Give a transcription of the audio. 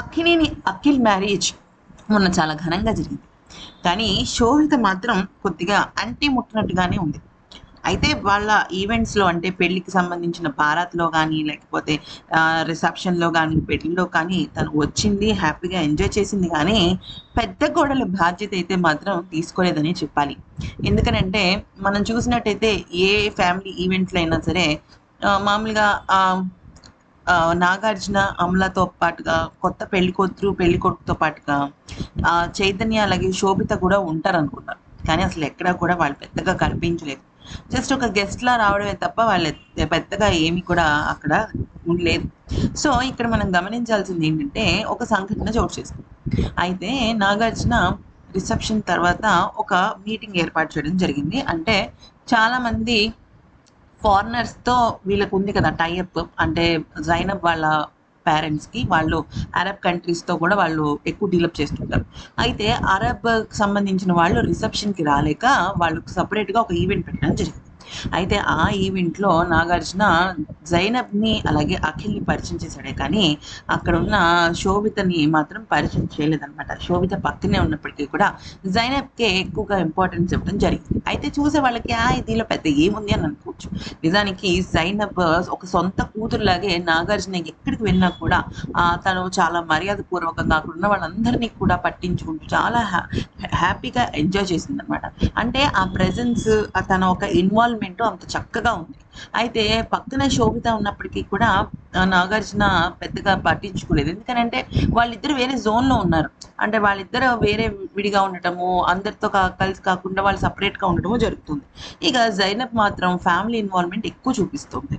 Akkineni Akhil marriage మొన్న చాలా ఘనంగా జరిగింది. కానీ శోభిత మాత్రం కొద్దిగా అంటి ముట్టినట్టుగానే ఉంది. అయితే వాళ్ళ ఈవెంట్స్లో అంటే పెళ్ళికి సంబంధించిన బారాత్లో కానీ లేకపోతే రిసెప్షన్లో కానీ పెళ్ళిలో కానీ తను వచ్చింది హ్యాపీగా ఎంజాయ్ చేసింది కానీ పెద్ద గోడల బాధ్యత అయితే మాత్రం తీసుకోలేదని చెప్పాలి. ఎందుకనంటే మనం చూసినట్టయితే ఏ ఫ్యామిలీ ఈవెంట్లు అయినా సరే మామూలుగా నాగార్జున అమలతో పాటుగా కొత్త పెళ్ళి కూతురు పెళ్ళి కొడుకుతో పాటుగా ఆ, చైతన్య అలాగే శోభిత కూడా ఉంటారు అనుకున్నా కానీ అసలు ఎక్కడా కూడా వాళ్ళు పెద్దగా కనిపించలేదు. జస్ట్ ఒక గెస్ట్ లా రావడమే తప్ప వాళ్ళు పెద్దగా ఏమి కూడా అక్కడ ఉండలేదు. సో ఇక్కడ మనం గమనించాల్సింది ఏంటంటే ఒక సంఘటన చోటు చేసుకుంది. అయితే నాగార్జున రిసెప్షన్ తర్వాత ఒక మీటింగ్ ఏర్పాటు చేయడం జరిగింది. అంటే చాలామంది ఫారినర్స్తో వీళ్ళకు ఉంది కదా టైఅప్ అంటే జైనబ్ వాళ్ళ పేరెంట్స్కి వాళ్ళు అరబ్ కంట్రీస్తో కూడా వాళ్ళు ఎక్కువ డీలప్ చేస్తుంటారు. అయితే అరబ్ సంబంధించిన వాళ్ళు రిసెప్షన్కి రాలేక వాళ్ళకు సపరేట్గా ఒక ఈవెంట్ పెట్టడం జరిగింది. అయితే ఆ ఈవెంట్లో నాగార్జున జైనబ్ని అలాగే అఖిల్ని పరిచయం చేశాడే. కానీ అక్కడ ఉన్న శోభితని మాత్రం పరిచయం చేయలేదన్నమాట. శోభిత పక్కనే ఉన్నప్పటికీ కూడా జైనబ్కే ఎక్కువగా ఇంపార్టెన్స్ ఇవ్వడం జరిగింది. అయితే చూసే వాళ్ళకి ఆ దీనిలో పెద్ద ఏముంది అని అనుకోవచ్చు. నిజానికి జైనబ్ ఒక సొంత కూతురులాగే నాగార్జున ఎక్కడికి వెళ్ళినా కూడా తను చాలా మర్యాద పూర్వకంగా అక్కడ ఉన్న వాళ్ళందరినీ కూడా పట్టించుకుంటూ చాలా హ్యాపీగా ఎంజాయ్ చేసింది అనమాట అంటే ఆ ప్రెజెన్స్ తన ఒక ఇన్వాల్వ్మెంట్ అంత చక్కగా ఉంది. అయితే పక్కన శోభిత ఉన్నప్పటికీ కూడా నాగార్జున పెద్దగా పట్టించుకోలేదు. ఎందుకనంటే వాళ్ళిద్దరు వేరే జోన్లో ఉన్నారు. అంటే వాళ్ళిద్దరు వేరే విడిగా ఉండటము అందరితో కలిసి కాకుండా వాళ్ళు సపరేట్గా ఉండటము జరుగుతుంది. ఇక జైనబ్ మాత్రం ఫ్యామిలీ ఇన్వాల్వ్మెంట్ ఎక్కువ చూపిస్తుంది.